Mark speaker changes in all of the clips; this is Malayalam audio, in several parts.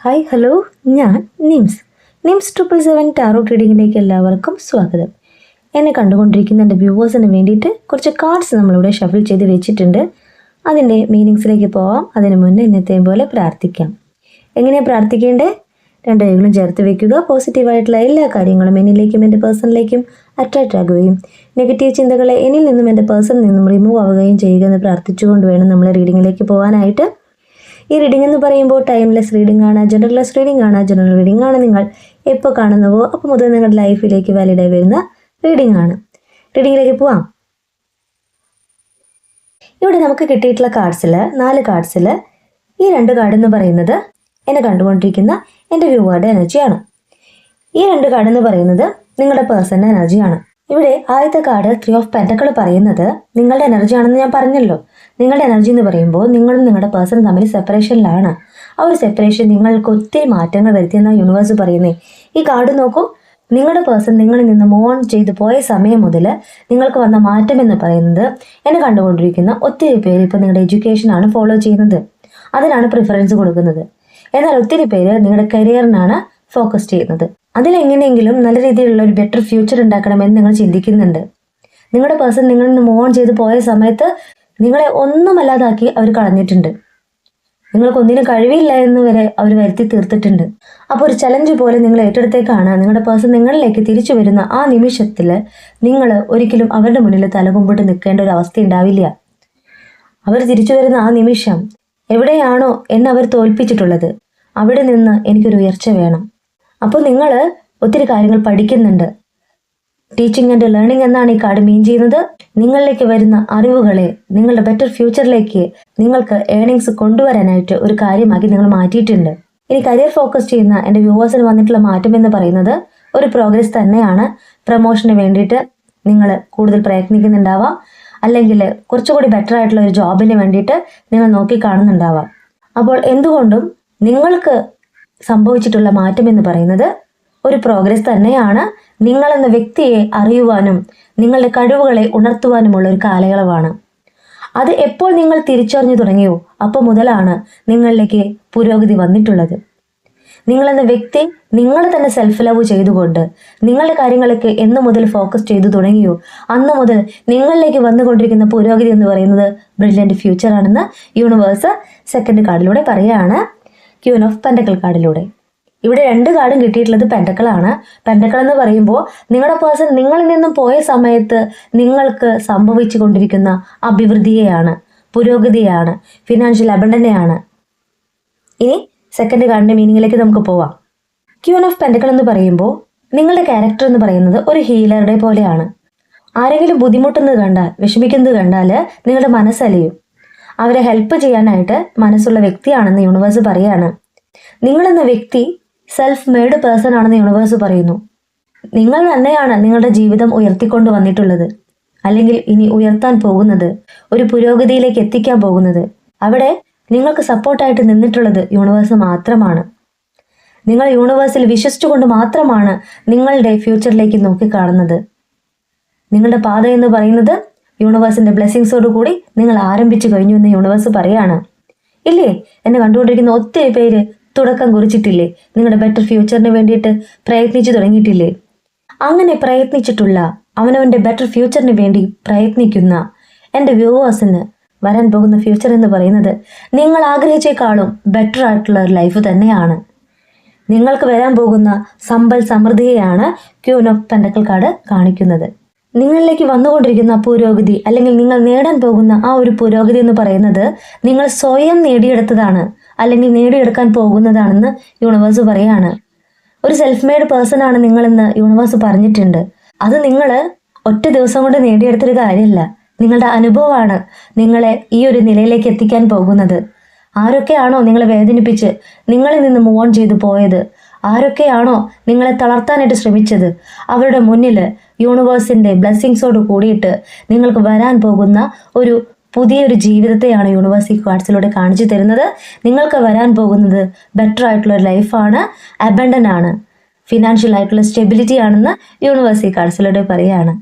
Speaker 1: ഹായ് ഹലോ ഞാൻ Nims. Nims triple seven tarot റീഡിങ്ങിലേക്ക് എല്ലാവർക്കും സ്വാഗതം. എന്നെ കണ്ടുകൊണ്ടിരിക്കുന്ന എന്റെ വ്യൂവേഴ്സിന് വേണ്ടിയിട്ട് കുറച്ച് കാർഡ്സ് നമ്മളിവിടെ ഷഫിൾ ചെയ്ത് വെച്ചിട്ടുണ്ട്. അതിന്റെ മീനിങ്സിലേക്ക് പോവാം. അതിന് മുന്നേ ഇന്നത്തെയും പോലെ പ്രാർത്ഥിക്കാം. എങ്ങനെയാണ് പ്രാർത്ഥിക്കേണ്ടത് രണ്ട് കൈകളും ചേർത്ത് വെക്കുക. പോസിറ്റീവായിട്ടുള്ള എല്ലാ കാര്യങ്ങളും എന്നിലേക്കും എന്റെ പേഴ്സണിലേക്കും അട്രാക്റ്റ് ആകുകയും നെഗറ്റീവ് ചിന്തകളെ എന്നിൽ നിന്നും എന്റെ പേഴ്സണിൽ നിന്നും റിമൂവ് ആവുകയും ചെയ്യുക എന്ന് പ്രാർത്ഥിച്ചുകൊണ്ട് വേണം നമ്മൾ റീഡിങ്ങിലേക്ക് പോകാനായിട്ട് ഈ റീഡിംഗ് എന്ന് പറയുമ്പോൾ ടൈംലെസ് റീഡിംഗ് ആണ് ജനറൽലെസ് റീഡിംഗ് ആണ്. ജനറൽ റീഡിംഗ് ആണ് നിങ്ങൾ എപ്പോൾ കാണുന്നുവോ അപ്പോൾ മുതൽ നിങ്ങളുടെ ലൈഫിലേക്ക് വാലിഡായി വരുന്ന റീഡിംഗ് ആണ്. റീഡിങ്ങിലേക്ക് പോവാം. ഇവിടെ നമുക്ക് കിട്ടിയിട്ടുള്ള കാർഡ്സിൽ നാല് കാർഡ്സിൽ ഈ രണ്ട് കാർഡ് എന്ന് പറയുന്നത് എന്നെ കണ്ടുകൊണ്ടിരിക്കുന്ന എന്റെ വ്യൂവറുടെ എനർജിയാണ് ഈ രണ്ട് കാർഡ് എന്ന് പറയുന്നത് നിങ്ങളുടെ പേഴ്സണൽ എനർജിയാണ് ഇവിടെ ആദ്യത്തെ കാർഡ് ത്രീ ഓഫ് പെന്റക്കൾ പറയുന്നത് നിങ്ങളുടെ എനർജി ആണെന്ന് ഞാൻ പറഞ്ഞല്ലോ. നിങ്ങളുടെ എനർജി എന്ന് പറയുമ്പോൾ നിങ്ങളും നിങ്ങളുടെ പേഴ്സൺ തമ്മിൽ സെപ്പറേഷനിലാണ് ആ ഒരു സെപ്പറേഷൻ നിങ്ങൾക്ക് ഒത്തിരി മാറ്റങ്ങൾ വരുത്തിയെന്ന യൂണിവേഴ്സ് പറയുന്നേ. ഈ കാർഡ് നോക്കൂ. നിങ്ങളുടെ പേഴ്സൺ നിങ്ങളിൽ നിന്ന് മോൺ ചെയ്തു പോയ സമയം മുതൽ നിങ്ങൾക്ക് വന്ന മാറ്റം എന്ന് പറയുന്നത് എന്നെ കണ്ടുകൊണ്ടിരിക്കുന്ന ഒത്തിരി പേര് ഇപ്പോൾ നിങ്ങളുടെ എഡ്യൂക്കേഷനാണ് ഫോളോ ചെയ്യുന്നത്. അതിനാണ് പ്രിഫറൻസ് കൊടുക്കുന്നത്. എന്നാൽ ഒത്തിരി പേര് നിങ്ങളുടെ കരിയറിനാണ് ഫോക്കസ് ചെയ്യുന്നത്. അതിലെങ്ങനെയെങ്കിലും നല്ല രീതിയിലുള്ള ഒരു ബെറ്റർ ഫ്യൂച്ചർ ഉണ്ടാക്കണമെന്ന് നിങ്ങൾ ചിന്തിക്കുന്നുണ്ട്. നിങ്ങളുടെ പേഴ്സൺ നിങ്ങളിൽ നിന്ന് മോൺ ചെയ്ത് പോയ സമയത്ത് നിങ്ങളെ ഒന്നുമല്ലാതാക്കി അവർ കളഞ്ഞിട്ടുണ്ട്. നിങ്ങൾക്ക് ഒന്നിനും കഴിവില്ല എന്ന് വരെ അവർ വരുത്തി തീർത്തിട്ടുണ്ട്. അപ്പോൾ ഒരു ചലഞ്ച് പോലെ നിങ്ങൾ ഏറ്റെടുത്തേക്കാണ് നിങ്ങളുടെ പേഴ്സൺ നിങ്ങളിലേക്ക് തിരിച്ചു വരുന്ന ആ നിമിഷത്തിൽ നിങ്ങൾ ഒരിക്കലും അവരുടെ മുന്നിൽ തലകുമ്പിട്ട് നിൽക്കേണ്ട ഒരു അവസ്ഥ ഉണ്ടാവില്ല. അവർ തിരിച്ചു വരുന്ന ആ നിമിഷം എവിടെയാണോ എന്നെ അവർ തോൽപ്പിച്ചിട്ടുള്ളത്. അവിടെ നിന്ന് എനിക്കൊരു ഉയർച്ച വേണം. അപ്പോൾ നിങ്ങൾ ഒത്തിരി കാര്യങ്ങൾ പഠിക്കുന്നുണ്ട്. ടീച്ചിങ് ആൻഡ് ലേണിംഗ് എന്നാണ് ഈ കാർഡ് മീൻ ചെയ്യുന്നത്. നിങ്ങളിലേക്ക് വരുന്ന അറിവുകളെ നിങ്ങളുടെ ബെറ്റർ ഫ്യൂച്ചറിലേക്ക് നിങ്ങൾക്ക് ഏണിങ്സ് കൊണ്ടുവരാനായിട്ട് ഒരു കാര്യമാക്കി നിങ്ങൾ മാറ്റിയിട്ടുണ്ട്. ഇനി കരിയർ ഫോക്കസ് ചെയ്യുന്ന എന്റെ വ്യൂവേഴ്സിന് വന്നിട്ടുള്ള മാറ്റം എന്ന് പറയുന്നത് ഒരു പ്രോഗ്രസ് തന്നെയാണ്. പ്രൊമോഷന് വേണ്ടിയിട്ട് നിങ്ങൾ കൂടുതൽ പ്രയത്നിക്കുന്നുണ്ടാവാം. അല്ലെങ്കിൽ കുറച്ചുകൂടി ബെറ്റർ ആയിട്ടുള്ള ഒരു ജോബിന് വേണ്ടിയിട്ട് നിങ്ങൾ നോക്കി കാണുന്നുണ്ടാവാം. അപ്പോൾ എന്തുകൊണ്ടും നിങ്ങൾക്ക് സംഭവിച്ചിട്ടുള്ള മാറ്റം എന്ന് പറയുന്നത് ഒരു പ്രോഗ്രസ് തന്നെയാണ്. നിങ്ങളെന്ന വ്യക്തിയെ അറിയുവാനും നിങ്ങളുടെ കഴിവുകളെ ഉണർത്തുവാനുമുള്ള ഒരു കാലയളവാണ്. അത് എപ്പോൾ നിങ്ങൾ തിരിച്ചറിഞ്ഞു തുടങ്ങിയോ അപ്പോൾ മുതലാണ് നിങ്ങളിലേക്ക് പുരോഗതി വന്നിട്ടുള്ളത്. നിങ്ങളെന്ന വ്യക്തി നിങ്ങൾ തന്നെ സെൽഫ് ലവ് ചെയ്തുകൊണ്ട് നിങ്ങളുടെ കാര്യങ്ങളൊക്കെ എന്ന് മുതൽ ഫോക്കസ് ചെയ്തു തുടങ്ങിയോ അന്ന് മുതൽ നിങ്ങളിലേക്ക് വന്നുകൊണ്ടിരിക്കുന്ന പുരോഗതി എന്ന് പറയുന്നത് ബ്രില്യന്റ് ഫ്യൂച്ചറാണെന്ന് യൂണിവേഴ്സ് സെക്കൻഡ് കാർഡിലൂടെ പറയുകയാണ്. Queen of പെൻഡക്കൽ കാർഡിലൂടെ. ഇവിടെ രണ്ട് കാർഡും കിട്ടിയിട്ടുള്ളത് പെൻഡക്കളാണ് പെൻഡക്കൾ എന്ന് പറയുമ്പോൾ നിങ്ങളുടെ പേഴ്സൺ നിങ്ങളിൽ നിന്നും പോയ സമയത്ത് നിങ്ങൾക്ക് സംഭവിച്ചു കൊണ്ടിരിക്കുന്ന അഭിവൃദ്ധിയെയാണ് പുരോഗതിയാണ് ഫിനാൻഷ്യൽ അബണ്ടനെയാണ് ഇനി സെക്കൻഡ് കാർഡിന്റെ മീനിങ്ങിലേക്ക് നമുക്ക് പോവാം. ക്യൂൻ ഓഫ് പെൻഡക്കൾ എന്ന് പറയുമ്പോൾ നിങ്ങളുടെ ക്യാരക്ടർ എന്ന് പറയുന്നത് ഒരു ഹീലറുടെ പോലെയാണ്. ആരെങ്കിലും ബുദ്ധിമുട്ടുന്നത് കണ്ടാൽ വിഷമിക്കുന്നത് കണ്ടാൽ നിങ്ങളുടെ മനസ്സലിയും. അവരെ ഹെൽപ്പ് ചെയ്യാനായിട്ട് മനസ്സുള്ള വ്യക്തിയാണെന്ന് യൂണിവേഴ്സ് പറയാണ്. നിങ്ങളെന്ന വ്യക്തി സെൽഫ് മെയ്ഡ് പേഴ്സൺ ആണെന്ന് യൂണിവേഴ്സ് പറയുന്നു. നിങ്ങൾ തന്നെയാണ് നിങ്ങളുടെ ജീവിതം ഉയർത്തിക്കൊണ്ട് വന്നിട്ടുള്ളത്. അല്ലെങ്കിൽ ഇനി ഉയർത്താൻ പോകുന്നത് ഒരു പുരോഗതിയിലേക്ക് എത്തിക്കാൻ പോകുന്നത്. അവിടെ നിങ്ങൾക്ക് സപ്പോർട്ടായിട്ട് നിന്നിട്ടുള്ളത് യൂണിവേഴ്സ് മാത്രമാണ്. നിങ്ങൾ യൂണിവേഴ്സിൽ വിശ്വസിച്ചുകൊണ്ട് മാത്രമാണ് നിങ്ങളുടെ ഫ്യൂച്ചറിലേക്ക് നോക്കിക്കാണുന്നത്. നിങ്ങളുടെ പാത എന്ന് പറയുന്നത് യൂണിവേഴ്സിന്റെ ബ്ലെസ്സിങ്സോട് കൂടി നിങ്ങൾ ആരംഭിച്ചു കഴിഞ്ഞു എന്ന് യൂണിവേഴ്സ് പറയാണ്. ഇല്ലേ? എന്നെ കണ്ടുകൊണ്ടിരിക്കുന്ന ഒത്തിരി പേര് തുടക്കം കുറിച്ചിട്ടില്ലേ? നിങ്ങളുടെ ബെറ്റർ ഫ്യൂച്ചറിന് വേണ്ടിയിട്ട് പ്രയത്നിച്ചു തുടങ്ങിയിട്ടില്ലേ? അങ്ങനെ പ്രയത്നിച്ചിട്ടുള്ള അവനവന്റെ ബെറ്റർ ഫ്യൂച്ചറിന് വേണ്ടി പ്രയത്നിക്കുന്ന എന്റെ വ്യൂവേഴ്സിന് വരാൻ പോകുന്ന ഫ്യൂച്ചർ എന്ന് പറയുന്നത് നിങ്ങൾ ആഗ്രഹിച്ചേക്കാളും ബെറ്റർ ആയിട്ടുള്ള ഒരു ലൈഫ് തന്നെയാണ്. നിങ്ങൾക്ക് വരാൻ പോകുന്ന സമ്പൽ സമൃദ്ധിയെയാണ് ക്യൂൻ ഓഫ് പെൻഡക്കൽ കാർഡ് കാണിക്കുന്നത്. നിങ്ങളിലേക്ക് വന്നുകൊണ്ടിരിക്കുന്ന പുരോഗതി അല്ലെങ്കിൽ നിങ്ങൾ നേടാൻ പോകുന്ന ആ ഒരു പുരോഗതി എന്ന് പറയുന്നത് നിങ്ങൾ സ്വയം നേടിയെടുത്തതാണ് അല്ലെങ്കിൽ നേടിയെടുക്കാൻ പോകുന്നതാണെന്ന് യൂണിവേഴ്സ് പറയാണ്. ഒരു സെൽഫ് മെയ്ഡ് പേഴ്സൺ ആണ് നിങ്ങളെന്ന് യൂണിവേഴ്സ് പറഞ്ഞിട്ടുണ്ട്. അത് നിങ്ങൾ ഒറ്റ ദിവസം കൊണ്ട് നേടിയെടുത്തൊരു കാര്യമല്ല. നിങ്ങളുടെ അനുഭവമാണ് നിങ്ങളെ ഈ ഒരു നിലയിലേക്ക് എത്തിക്കാൻ പോകുന്നത്. ആരൊക്കെയാണോ നിങ്ങളെ വേദനിപ്പിച്ച് നിങ്ങളിൽ നിന്ന് മൂവ് ഓൺ ചെയ്തു പോയത്? ആരൊക്കെയാണോ നിങ്ങളെ തളർത്താനായിട്ട് ശ്രമിച്ചത്? അവരുടെ മുന്നിൽ യൂണിവേഴ്സിന്റെ ബ്ലെസ്സിങ്സോട് കൂടിയിട്ട് നിങ്ങൾക്ക് വരാൻ പോകുന്ന ഒരു പുതിയൊരു ജീവിതത്തെയാണ് യൂണിവേഴ്സിറ്റി കാർഡ്സിലൂടെ കാണിച്ചു തരുന്നത്. നിങ്ങൾക്ക് വരാൻ പോകുന്നത് ബെറ്റർ ആയിട്ടുള്ള ഒരു ലൈഫാണ് അബണ്ടൻ ആണ്. ഫിനാൻഷ്യൽ ആയിട്ടുള്ള സ്റ്റെബിലിറ്റി ആണെന്ന് യൂണിവേഴ്സിറ്റി കാർഡ്സിലൂടെ പറയുകയാണ്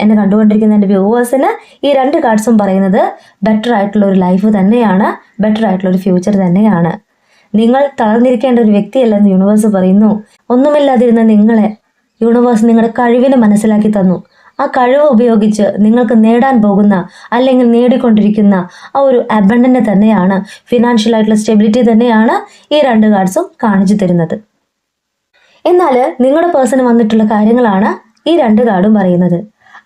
Speaker 1: എന്നെ കണ്ടുകൊണ്ടിരിക്കുന്ന എന്റെ വ്യൂവേഴ്സിന് ഈ രണ്ട് കാർഡ്സും പറയുന്നത് ബെറ്റർ ആയിട്ടുള്ള ഒരു ലൈഫ് തന്നെയാണ്. ബെറ്റർ ആയിട്ടുള്ള ഒരു ഫ്യൂച്ചർ തന്നെയാണ്. നിങ്ങൾ തളർന്നിരിക്കേണ്ട ഒരു വ്യക്തിയല്ലെന്ന് യൂണിവേഴ്സ് പറയുന്നു. ഒന്നുമില്ലാതിരുന്ന നിങ്ങളെ യൂണിവേഴ്സ് നിങ്ങളുടെ കഴിവിനെ മനസ്സിലാക്കി തന്നു. ആ കഴിവ് ഉപയോഗിച്ച് നിങ്ങൾക്ക് നേടാൻ പോകുന്ന അല്ലെങ്കിൽ നേടിക്കൊണ്ടിരിക്കുന്ന ആ ഒരു അബണ്ടനെ തന്നെയാണ് ഫിനാൻഷ്യൽ ആയിട്ടുള്ള സ്റ്റെബിലിറ്റി തന്നെയാണ് ഈ രണ്ട് കാർഡ്സും കാണിച്ചു തരുന്നത്. എന്നാൽ നിങ്ങളുടെ പേഴ്സണ് വന്നിട്ടുള്ള കാര്യങ്ങളാണ് ഈ രണ്ട് കാർഡും പറയുന്നത്.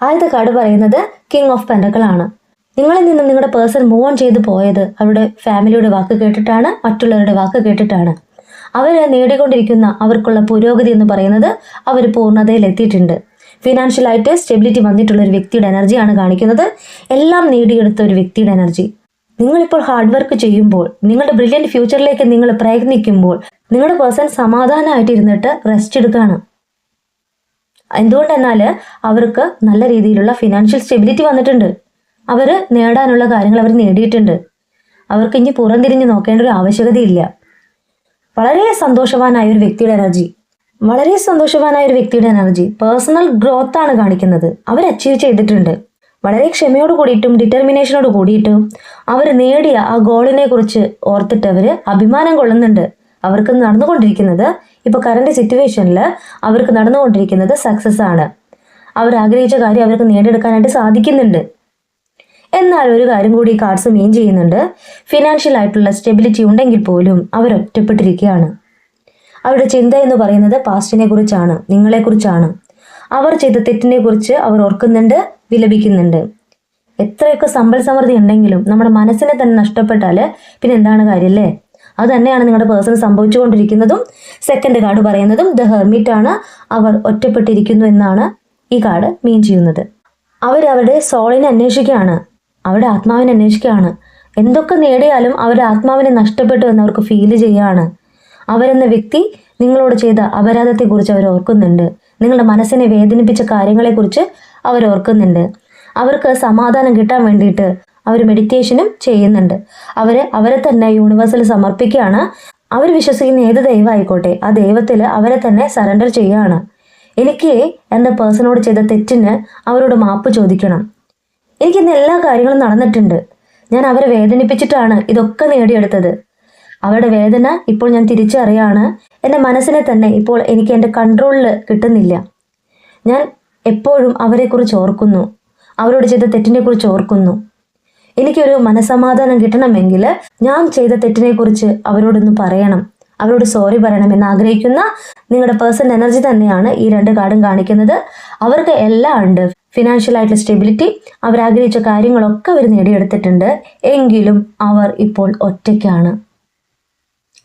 Speaker 1: ആദ്യത്തെ കാർഡ് പറയുന്നത് കിങ് ഓഫ് പെൻഡക്കൾ ആണ്. നിങ്ങളിൽ നിന്നും നിങ്ങളുടെ പേഴ്സൺ മൂവ് ഓൺ ചെയ്ത് പോയത് അവരുടെ ഫാമിലിയുടെ വാക്ക് കേട്ടിട്ടാണ് മറ്റുള്ളവരുടെ വാക്ക് കേട്ടിട്ടാണ്. അവർ നേടിക്കൊണ്ടിരിക്കുന്ന അവർക്കുള്ള പുരോഗതി എന്ന് പറയുന്നത് അവർ പൂർണതയിൽ എത്തിയിട്ടുണ്ട്. ഫിനാൻഷ്യലായിട്ട് സ്റ്റെബിലിറ്റി വന്നിട്ടുള്ള ഒരു വ്യക്തിയുടെ എനർജിയാണ് കാണിക്കുന്നത്. എല്ലാം നേടിയെടുത്ത ഒരു വ്യക്തിയുടെ എനർജി നിങ്ങളിപ്പോൾ ഹാർഡ് വർക്ക് ചെയ്യുമ്പോൾ നിങ്ങളുടെ ബ്രില്യന്റ് ഫ്യൂച്ചറിലേക്ക് നിങ്ങൾ പ്രയത്നിക്കുമ്പോൾ നിങ്ങളുടെ പേഴ്സൺ സമാധാനമായിട്ട് ഇരുന്നിട്ട് റെസ്റ്റ് എടുക്കുകയാണ് എന്തുകൊണ്ടെന്നാൽ അവർക്ക് നല്ല രീതിയിലുള്ള ഫിനാൻഷ്യൽ സ്റ്റെബിലിറ്റി വന്നിട്ടുണ്ട്. അവർ നേടാനുള്ള കാര്യങ്ങൾ അവർ നേടിയിട്ടുണ്ട്. അവർക്ക് ഇനി പുറംതിരിഞ്ഞ് നോക്കേണ്ട ഒരു ആവശ്യകതയില്ല. വളരെ സന്തോഷവാനായ ഒരു വ്യക്തിയുടെ എനർജി. വളരെ സന്തോഷവാനായ ഒരു വ്യക്തിയുടെ എനർജി. പേഴ്സണൽ ഗ്രോത്ത് ആണ് കാണിക്കുന്നത്. അവർ അച്ചീവ് ചെയ്തിട്ടുണ്ട്. വളരെ ക്ഷമയോട് കൂടിയിട്ടും ഡിറ്റർമിനേഷനോട് കൂടിയിട്ടും അവർ നേടിയ ആ ഗോളിനെ കുറിച്ച് ഓർത്തിട്ട് അവർ അഭിമാനം കൊള്ളുന്നുണ്ട്. അവർക്ക് നടന്നുകൊണ്ടിരിക്കുന്നത് ഇപ്പോൾ കറണ്ട് സിറ്റുവേഷനിൽ അവർക്ക് നടന്നുകൊണ്ടിരിക്കുന്നത് സക്സസ് ആണ്. അവർ ആഗ്രഹിച്ച കാര്യം അവർക്ക് നേടിയെടുക്കാനായിട്ട് സാധിക്കുന്നുണ്ട്. എന്നാൽ ഒരു കാര്യം കൂടി ഈ കാർഡ്സ് മീൻ ചെയ്യുന്നുണ്ട്. ഫിനാൻഷ്യൽ ആയിട്ടുള്ള സ്റ്റെബിലിറ്റി ഉണ്ടെങ്കിൽ പോലും അവർ ഒറ്റപ്പെട്ടിരിക്കുകയാണ്. അവരുടെ ചിന്ത എന്ന് പറയുന്നത് പാസ്റ്റിനെ കുറിച്ചാണ് നിങ്ങളെക്കുറിച്ചാണ് അവർ ചെയ്ത തെറ്റിനെ കുറിച്ച് അവർ ഓർക്കുന്നുണ്ട് വിലപിക്കുന്നുണ്ട്. എത്രയൊക്കെ സമ്പൽ സമൃദ്ധി ഉണ്ടെങ്കിലും നമ്മുടെ മനസ്സിനെ തന്നെ നഷ്ടപ്പെട്ടാൽ പിന്നെ എന്താണ് കാര്യമല്ലേ അത് തന്നെയാണ് നിങ്ങളുടെ പേഴ്സൺ സംഭവിച്ചുകൊണ്ടിരിക്കുന്നതും സെക്കൻഡ് കാർഡ് പറയുന്നതും ദ ഹെർമിറ്റ് ആണ് അവർ ഒറ്റപ്പെട്ടിരിക്കുന്നു എന്നാണ് ഈ കാർഡ് മീൻ ചെയ്യുന്നത്. അവർ അവരുടെ സോളിനെ അന്വേഷിക്കുകയാണ്. അവരുടെ ആത്മാവിനെ അന്വേഷിക്കുകയാണ്. എന്തൊക്കെ നേടിയാലും അവരുടെ ആത്മാവിനെ നഷ്ടപ്പെട്ടു എന്ന് അവർക്ക് ഫീൽ ചെയ്യുകയാണ്. അവരെന്ന വ്യക്തി നിങ്ങളോട് ചെയ്ത അപരാധത്തെക്കുറിച്ച് അവർ ഓർക്കുന്നുണ്ട്. നിങ്ങളുടെ മനസ്സിനെ വേദനിപ്പിച്ച കാര്യങ്ങളെക്കുറിച്ച് അവർ ഓർക്കുന്നുണ്ട്. അവർക്ക് സമാധാനം കിട്ടാൻ വേണ്ടിയിട്ട് അവർ മെഡിറ്റേഷനും ചെയ്യുന്നുണ്ട്. അവർ അവരെ തന്നെ യൂണിവേഴ്സിൽ സമർപ്പിക്കുകയാണ്. അവർ വിശ്വസിക്കുന്ന ഏത് ദൈവമായിക്കോട്ടെ ആ ദൈവത്തിൽ അവരെ തന്നെ സറണ്ടർ ചെയ്യുകയാണ്. എനിക്ക് എന്റെ പേഴ്സണോട് ചെയ്ത തെറ്റിന് അവരോട് മാപ്പ് ചോദിക്കണം. എനിക്കിന്ന് എല്ലാ കാര്യങ്ങളും നടന്നിട്ടുണ്ട്. ഞാൻ അവരെ വേദനിപ്പിച്ചിട്ടാണ് ഇതൊക്കെ നേടിയെടുത്തത്. അവരുടെ വേദന ഇപ്പോൾ ഞാൻ തിരിച്ചറിയാണ്. എന്റെ മനസ്സിനെ തന്നെ ഇപ്പോൾ എനിക്ക് എന്റെ കൺട്രോളിൽ കിട്ടുന്നില്ല. ഞാൻ എപ്പോഴും അവരെക്കുറിച്ച് ഓർക്കുന്നു. അവരോട് ചെയ്ത തെറ്റിനെക്കുറിച്ച് ഓർക്കുന്നു. എനിക്കൊരു മനസമാധാനം കിട്ടണമെങ്കിൽ ഞാൻ ചെയ്ത തെറ്റിനെക്കുറിച്ച് അവരോടൊന്ന് പറയണം. അവരോട് സോറി പറയണമെന്ന് ആഗ്രഹിക്കുന്ന നിങ്ങളുടെ പേഴ്സൺ എനർജി തന്നെയാണ് ഈ രണ്ട് കാർഡും കാണിക്കുന്നത്. അവർക്ക് എല്ലാം ഉണ്ട്. ഫിനാൻഷ്യൽ ആയിട്ടുള്ള സ്റ്റെബിലിറ്റി അവർ ആഗ്രഹിച്ച കാര്യങ്ങളൊക്കെ അവർ നേടിയെടുത്തിട്ടുണ്ട്. എങ്കിലും അവർ ഇപ്പോൾ ഒറ്റയ്ക്കാണ്.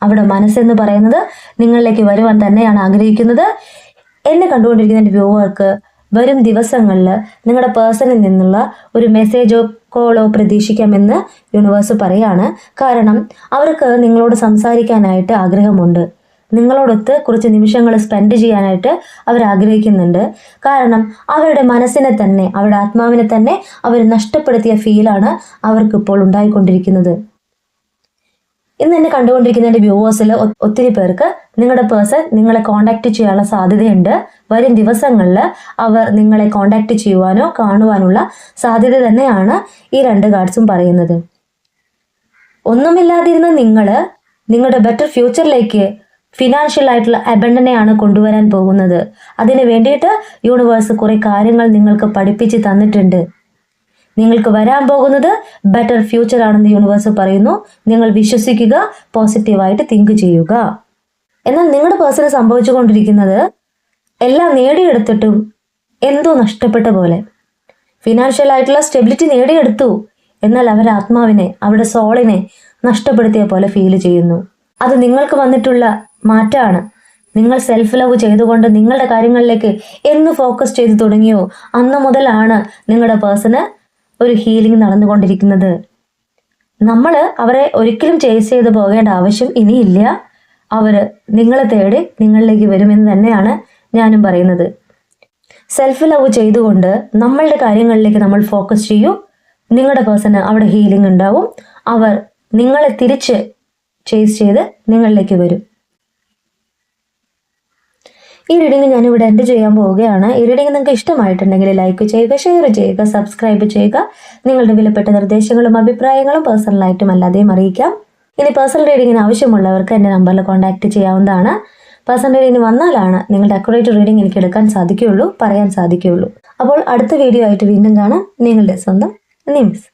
Speaker 1: അവിടെ മനസ്സെന്ന് പറയുന്നത് നിങ്ങളിലേക്ക് വരുവാൻ തന്നെയാണ് ആഗ്രഹിക്കുന്നത്. എന്നെ കണ്ടുകൊണ്ടിരിക്കുന്ന വ്യൂവർക്ക് വരും ദിവസങ്ങളിൽ നിങ്ങളുടെ പേഴ്സണിൽ നിന്നുള്ള ഒരു മെസ്സേജോ കോളോ പ്രതീക്ഷിക്കാമെന്ന് യൂണിവേഴ്സ് പറയാണ്. കാരണം അവർക്ക് നിങ്ങളോട് സംസാരിക്കാനായിട്ട് ആഗ്രഹമുണ്ട്. നിങ്ങളോടൊത്ത് കുറച്ച് നിമിഷങ്ങൾ സ്പെൻഡ് ചെയ്യാനായിട്ട് അവർ ആഗ്രഹിക്കുന്നുണ്ട്. കാരണം അവരുടെ മനസ്സിനെ തന്നെ അവരുടെ ആത്മാവിനെ തന്നെ അവർ നഷ്ടപ്പെടുത്തിയ ഫീലാണ് അവർക്കിപ്പോൾ ഉണ്ടായിക്കൊണ്ടിരിക്കുന്നത്. ഇന്ന് എന്നെ കണ്ടുകൊണ്ടിരിക്കുന്ന എന്റെ വ്യൂവേഴ്സിൽ ഒത്തിരി പേർക്ക് നിങ്ങളുടെ പേഴ്സൺ നിങ്ങളെ കോണ്ടാക്ട് ചെയ്യാനുള്ള സാധ്യതയുണ്ട്. വരും ദിവസങ്ങളിൽ അവർ നിങ്ങളെ കോണ്ടാക്ട് ചെയ്യുവാനോ കാണുവാനുള്ള സാധ്യത തന്നെയാണ് ഈ രണ്ട് കാർഡ്സും പറയുന്നത്. ഒന്നുമില്ലാതിരുന്ന നിങ്ങൾ നിങ്ങളുടെ ബെറ്റർ ഫ്യൂച്ചറിലേക്ക് ഫിനാൻഷ്യൽ ആയിട്ടുള്ള അബണ്ടനെയാണ് കൊണ്ടുവരാൻ പോകുന്നത്. അതിന് വേണ്ടിയിട്ട് യൂണിവേഴ്സ് കുറേ കാര്യങ്ങൾ നിങ്ങൾക്ക് പഠിപ്പിച്ച് തന്നിട്ടുണ്ട്. നിങ്ങൾക്ക് വരാൻ പോകുന്നത് ബെറ്റർ ഫ്യൂച്ചർ ആണെന്ന് യൂണിവേഴ്സ് പറയുന്നു. നിങ്ങൾ വിശ്വസിക്കുക പോസിറ്റീവായിട്ട് തിങ്ക് ചെയ്യുക. എന്നാൽ നിങ്ങളുടെ പേഴ്സണ് സംഭവിച്ചുകൊണ്ടിരിക്കുന്നത് എല്ലാം നേടിയെടുത്തിട്ടും എന്തോ നഷ്ടപ്പെട്ട പോലെ. ഫിനാൻഷ്യൽ ആയിട്ടുള്ള സ്റ്റെബിലിറ്റി നേടിയെടുത്തു. എന്നാൽ അവരുടെ ആത്മാവിനെ അവരുടെ സോളിനെ നഷ്ടപ്പെടുത്തിയ പോലെ ഫീൽ ചെയ്യുന്നു. അത് നിങ്ങൾക്ക് വന്നിട്ടുള്ള മാറ്റമാണ് നിങ്ങൾ സെൽഫ് ലവ് ചെയ്തുകൊണ്ട് നിങ്ങളുടെ കാര്യങ്ങളിലേക്ക് എന്ന് ഫോക്കസ് ചെയ്തു തുടങ്ങിയോ അന്ന് മുതലാണ് നിങ്ങളുടെ പേഴ്സണ് ഒരു ഹീലിംഗ് നടന്നുകൊണ്ടിരിക്കുന്നത്. നമ്മൾ അവരെ ഒരിക്കലും ചേസ് ചെയ്ത് പോകേണ്ട ആവശ്യം ഇനിയില്ല. അവർ നിങ്ങളെ തേടി നിങ്ങളിലേക്ക് വരുമെന്ന് തന്നെയാണ് ഞാനും പറയുന്നത്. സെൽഫ് ലവ് ചെയ്തുകൊണ്ട് നമ്മളുടെ കാര്യങ്ങളിലേക്ക് നമ്മൾ ഫോക്കസ് ചെയ്യൂ. നിങ്ങളുടെ പേഴ്സണ് അവിടെ ഹീലിംഗ് ഉണ്ടാവും. അവർ നിങ്ങളെ തിരിച്ച് ചേസ് ചെയ്ത് നിങ്ങളിലേക്ക് വരും. ഈ റീഡിംഗ് ഞാനിവിടെ എന്റെ ചെയ്യാൻ പോവുകയാണ്. ഈ റീഡിംഗ് നിങ്ങൾക്ക് ഇഷ്ടമായിട്ടുണ്ടെങ്കിൽ ലൈക്ക് ചെയ്യുക ഷെയർ ചെയ്യുക സബ്സ്ക്രൈബ് ചെയ്യുക. നിങ്ങളുടെ വിലപ്പെട്ട നിർദ്ദേശങ്ങളും അഭിപ്രായങ്ങളും പേഴ്സണലായിട്ടും അല്ലാതെയും അറിയിക്കാം. ഇനി പേഴ്സണൽ റീഡിങ്ങിന് ആവശ്യമുള്ളവർക്ക് എന്റെ നമ്പറിൽ കോൺടാക്ട് ചെയ്യാവുന്നതാണ്. പേഴ്സണൽ റീഡിങ്ങിന് വന്നാലാണ് നിങ്ങളുടെ അക്യുറേറ്റ് റീഡിംഗ് എനിക്ക് എടുക്കാൻ സാധിക്കുകയുള്ളൂ പറയാൻ സാധിക്കുകയുള്ളൂ. അപ്പോൾ അടുത്ത വീഡിയോ ആയിട്ട് വീണ്ടും കാണാം. നിങ്ങളുടെ സ്വന്തം നിമിസ്.